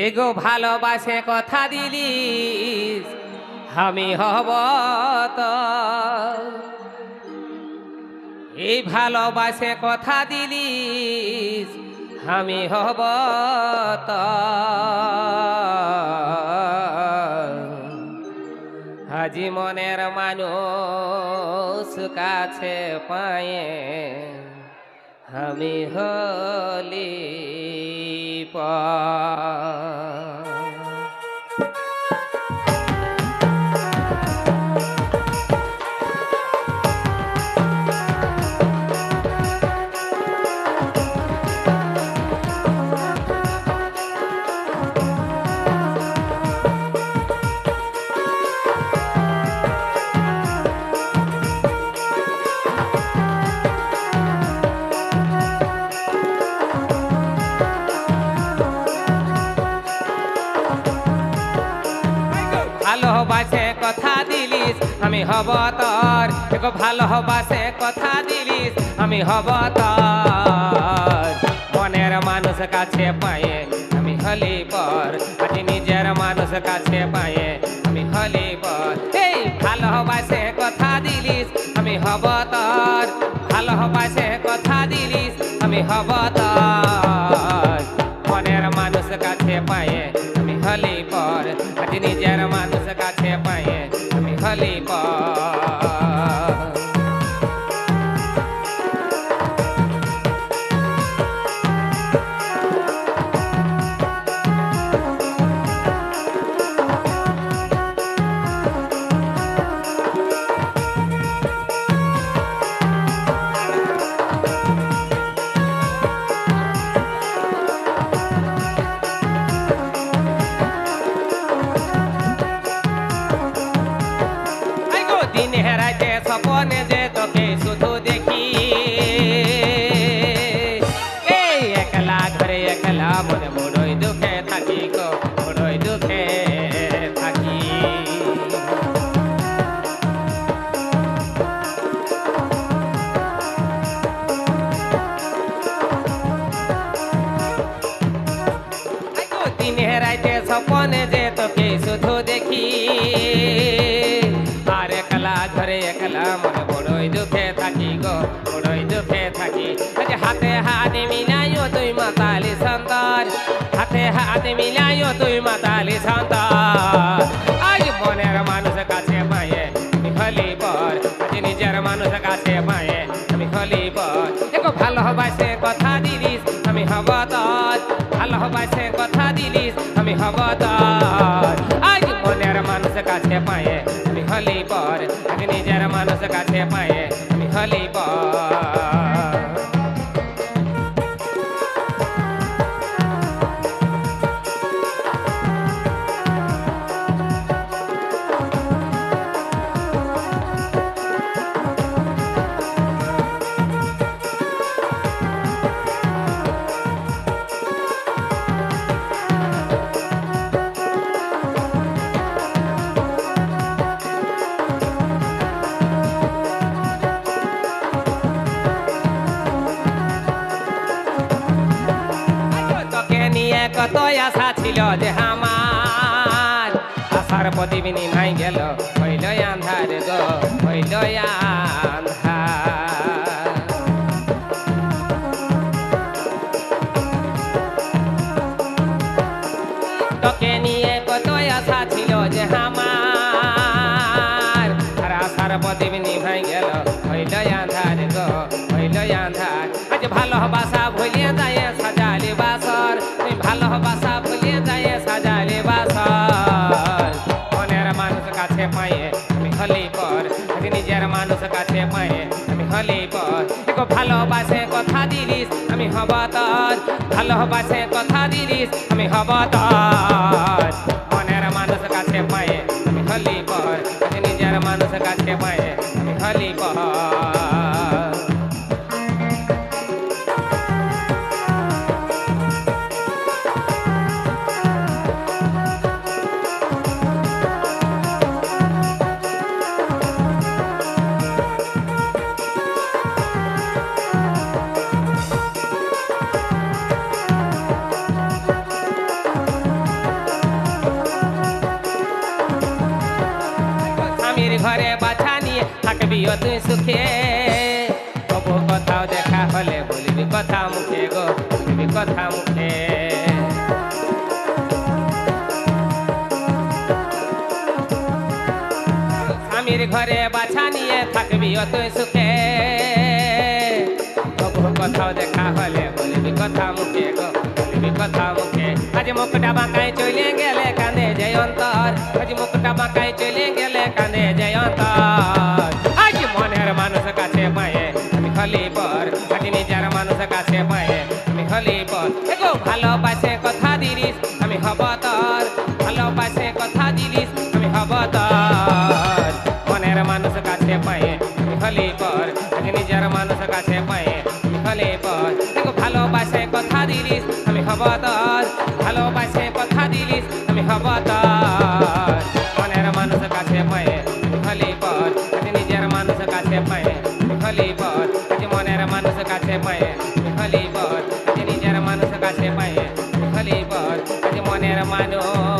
এগো ভালোবাসে কথা দিলিস, আমি হব এই ভালোবাসে কথা দিলিস, আমি হব হাজি মনের মানুষ কাছে পায়ে, আমি হলি পা আমি হব তোর। এগো ভালোবাসে কথা দিলিস, আমি হব তোর। মনের মানুষ কাছে পায়ে, আমি হলি পর। আজ নিজের মানুষ কাছে পায়ে, আমি হলি পর। এই ভালোবাসে কথা দিলিস, আমি হব তোর। ভালোবাসে কথা দিলিস, আমি হব বড়ই দুঃখে থাকি গো বড়ই দুঃখে থাকি। দিন হেরাইতে স্বপনে যে তোকে শুধু দেখি। আর একলা ঘরে একলা মনে বড়ই থাকি গো বড়ই দুঃখে থাকি। হাতে হাত মিলাইও তুই মাতালি সন্তান হাতে মিলাইও তুই মাতালি সন্তান আজ মনের মানুষ কাছে পায়ে আমি হলি পর, আজ নিজের মানুষ কাছে পায়ে আমি হলি পর। একো ভালোবাসে কথা দিলিস, আমি হব তোর। ভালোবাসে কথা দিলিস, আমি হব তোর। আজ মনের মানুষ কাছে পায়ে আমি হলি পর, আজ নিজের মানুষ কাছে পায়ে আমি হলি কত আশা ছিল যে আমার আশার প্রতিবিনী নাই গেল হইল আন্ধার গো হইল আন্ধার। তোকে নিয়ে কত আশা ছিল যে আমার আর আশার প্রতিবিনী ভাই ভালোবাসে কথা দিলিস আমি হব তোর। ভালোবাসে কথা দিলিস আমি হব ঘরে বাছা নিয়ে থাকবিও তুই সুখে। তবু কোথাও দেখা হলে বলবি কথা মুখে গো, বলবি কথা মুখে। স্বামীর ঘরে বাছা নিয়ে থাকবি অত সুখে। তবু কোথাও দেখা হলে বলবি কথা মুখে গো, বলবি কথা মুখে। আজ মুখটা বাঁকায় চলে গেলে কানে জয় অন্তর। আজ মুখটা বাঁকায় চলে খলি পর এগো ভালোবাসে কথা দিলিস, আমি হব তোর। ভালোবাসে কথা দিলিস, আমি হব তোর। মনের মানুষ কাছে পায়ে খলি পর নিজের মানুষ কাছে পায়ে খলি পর। দেখো ভালোবাসে কথা দিলিস, আমি হব তোর। ভালোবাসে কথা দিলিস, আমি হব তোর। মনের মানুষ কাছে পায়ে খলি পর নিজের মানুষ কাছে পায়ে খলি পর মনের মানুষ কাছে পায়ে পর